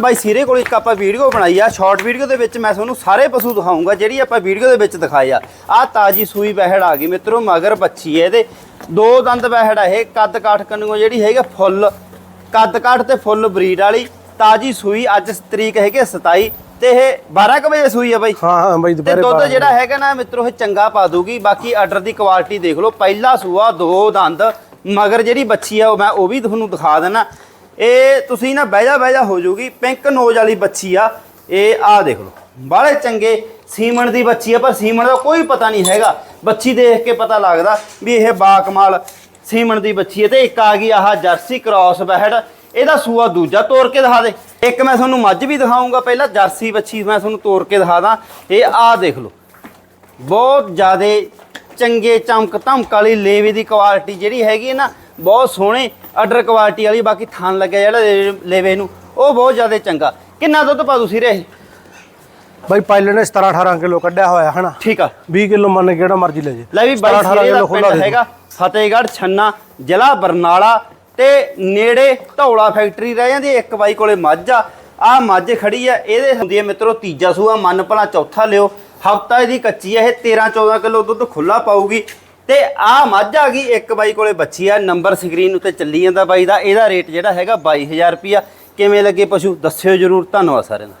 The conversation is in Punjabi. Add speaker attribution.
Speaker 1: ਬਾਈ ਸੀਰੇ ਕੋਲ ਇੱਕ ਆਪਾਂ ਵੀਡੀਓ ਬਣਾਈ ਆ ਸ਼ਾਰਟ ਵੀਡੀਓ ਦੇ ਵਿੱਚ ਮੈਂ ਤੁਹਾਨੂੰ ਸਾਰੇ ਪਸ਼ੂ ਦਿਖਾਉਂਗਾ ਜਿਹੜੀ ਆਪਾਂ ਵੀਡੀਓ ਦੇ ਵਿੱਚ ਦਿਖਾਈ ਆ। ਆ ਤਾਜੀ ਸੂਈ ਬਹਿੜ ਆ ਗਈ ਮਿੱਤਰੋ ਮਗਰ ਬੱਚੀ ਹੈ ਇਹਦੇ। ਦੋ ਦੰਦ ਬਹਿੜ ਆ ਇਹ ਕੱਦ ਕਾਠ ਕੰਨੂ ਜਿਹੜੀ ਹੈਗਾ ਫੁੱਲ ਕੱਦ ਕਾਠ ਤੇ ਫੁੱਲ ਬਰੀਡ ਵਾਲੀ। ਤਾਜੀ ਸੂਈ ਅੱਜ ਤਰੀਕ ਹੈਗੀ 27 ਤੇ ਇਹ 12 ਕੁ ਵਜੇ ਸੂਈ ਆ ਬਾਈ।
Speaker 2: ਹਾਂ ਹਾਂ ਬਾਈ
Speaker 1: ਤੇ
Speaker 2: ਦੁਪਹਿਰੇ
Speaker 1: ਦੁੱਧ
Speaker 2: ਬਾਰਾਂ
Speaker 1: ਜਿਹੜਾ ਹੈਗਾ ਨਾ ਮਿੱਤਰੋ ਇਹ ਚੰਗਾ ਪਾ ਦੂਗੀ ਬਾਕੀ ਆਰਡਰ ਦੀ ਕੁਆਲਿਟੀ ਦੇਖ ਲਓ। ਪਹਿਲਾ ਸੂਆ ਦੋ ਦੰਦ ਮਗਰ ਜਿਹੜੀ ਬੱਚੀ ਆ ਉਹ ਮੈਂ ਉਹ ਵੀ ਤੁਹਾਨੂੰ ਦਿਖਾ ਦੇਣਾ। ਇਹ ਤੁਸੀਂ ਨਾ ਬਹਿਜਾ ਬਹਿਜਾ ਹੋ ਜਾਊਗੀ, ਪਿੰਕ ਨੋਜ ਵਾਲੀ ਬੱਚੀ ਆ, ਇਹ ਆ ਦੇਖ ਲਓ। ਬਾਹਲੇ ਚੰਗੇ ਸੀਮਣ ਦੀ ਬੱਚੀ ਆ, ਪਰ ਸੀਮਣ ਦਾ ਕੋਈ ਪਤਾ ਨਹੀਂ ਹੈਗਾ। ਬੱਚੀ ਦੇਖ ਕੇ ਪਤਾ ਲੱਗਦਾ ਵੀ ਇਹ ਬਾਕਮਾਲ ਸੀਮਣ ਦੀ ਬੱਚੀ ਹੈ ਤੇ ਇੱਕ ਆ ਗਈ ਆਹ ਜਰਸੀ ਕ੍ਰਾਸ ਬੈਹੜ। ਇਹਦਾ ਸੂਆ ਦੂਜਾ ਤੋੜ ਕੇ ਦਿਖਾ ਦੇ। ਇੱਕ ਮੈਂ ਤੁਹਾਨੂੰ ਮੱਝ ਵੀ ਦਿਖਾਉਂਗਾ ਪਹਿਲਾਂ, ਜਰਸੀ ਬੱਚੀ ਮੈਂ ਤੁਹਾਨੂੰ ਤੋੜ ਕੇ ਦਿਖਾ ਦਾਂ। ਇਹ ਆ ਦੇਖ ਲਓ। ਬਹੁਤ ਜ਼ਿਆਦੇ ਚੰਗੇ ਚਮਕ ਧਮਕ ਵਾਲੀ ਲੇਵੇ ਦੀ ਕੁਆਲਿਟੀ ਜਿਹੜੀ ਹੈਗੀ ਹੈ ਨਾ, ਬਹੁਤ ਸੋਹਣੇ ਆਰਡਰ ਕੁਆਲਿਟੀ ਵਾਲੀ ਬਾਕੀ ਥਣ ਲੱਗਿਆ ਜਿਹੜਾ ਲੇਵੇ ਨੂੰ ਉਹ ਬਹੁਤ ਜ਼ਿਆਦੇ ਚੰਗਾ। ਕਿੰਨਾ ਦੁੱਧ ਪਾ ਤੁਸੀਂ ਰੇ
Speaker 2: ਬਾਈ ਪਾਇਲਟ ਨੇ 17 18 ਕਿਲੋ ਕੱਢਿਆ ਹੋਇਆ ਹਨਾ?
Speaker 1: ਠੀਕ ਆ।
Speaker 2: 20 ਕਿਲੋ ਮੰਨ ਕੇ ਕਿਹੜਾ ਮਰਜ਼ੀ ਲੈ ਜੇ।
Speaker 1: ਲੈ ਵੀ
Speaker 2: 17
Speaker 1: ਬਾਈ
Speaker 2: 18
Speaker 1: ਸੀਰੇ ਦਾ
Speaker 2: ਕਿਲੋ ਖੁੱਲਾ ਦੇ
Speaker 1: ਹੈਗਾ ਫਤਿਹਗੜ੍ਹ ਛੰਨਾ ਜ਼ਿਲ੍ਹਾ ਬਰਨਾਲਾ ਤੇ ਨੇੜੇ ਧੌਲਾ ਫੈਕਟਰੀ ਰਹਿ ਜਾਂਦੀ ਇੱਕ ਬਾਈ ਕੋਲੇ ਮੱਝ ਆ। ਆ ਮੱਝ ਖੜੀ ਆ ਇਹਦੇ ਹੁੰਦੀ ਹੈ ਮਿੱਤਰੋ ਤੀਜਾ ਸੂਆ ਮਨ ਭਲਾ ਚੌਥਾ ਲਿਓ। ਹਫਤਾ ਇਹਦੀ ਕੱਚੀ ਹੈ ਇਹ 13 14 ਕਿਲੋ ਦੁੱਧ ਖੁੱਲਾ ਪਾਊਗੀ। ਤੇ ਆ ਮੱਝ ਆ ਗਈ, ਇੱਕ ਬਾਈ ਕੋਲੇ ਬੱਚੀ ਆ, ਨੰਬਰ ਸਕਰੀਨ ਉੱਤੇ ਚੱਲੀ ਜਾਂਦਾ ਬਾਈ ਦਾ, ਇਹਦਾ ਰੇਟ ਜਿਹੜਾ ਹੈਗਾ 22000 ਰੁਪਿਆ ਕਿਵੇਂ ਲੱਗੇ ਪਸ਼ੂ, ਦੱਸਿਓ ਜਰੂਰ, ਧੰਨਵਾਦ ਸਾਰਿਆਂ ਦਾ।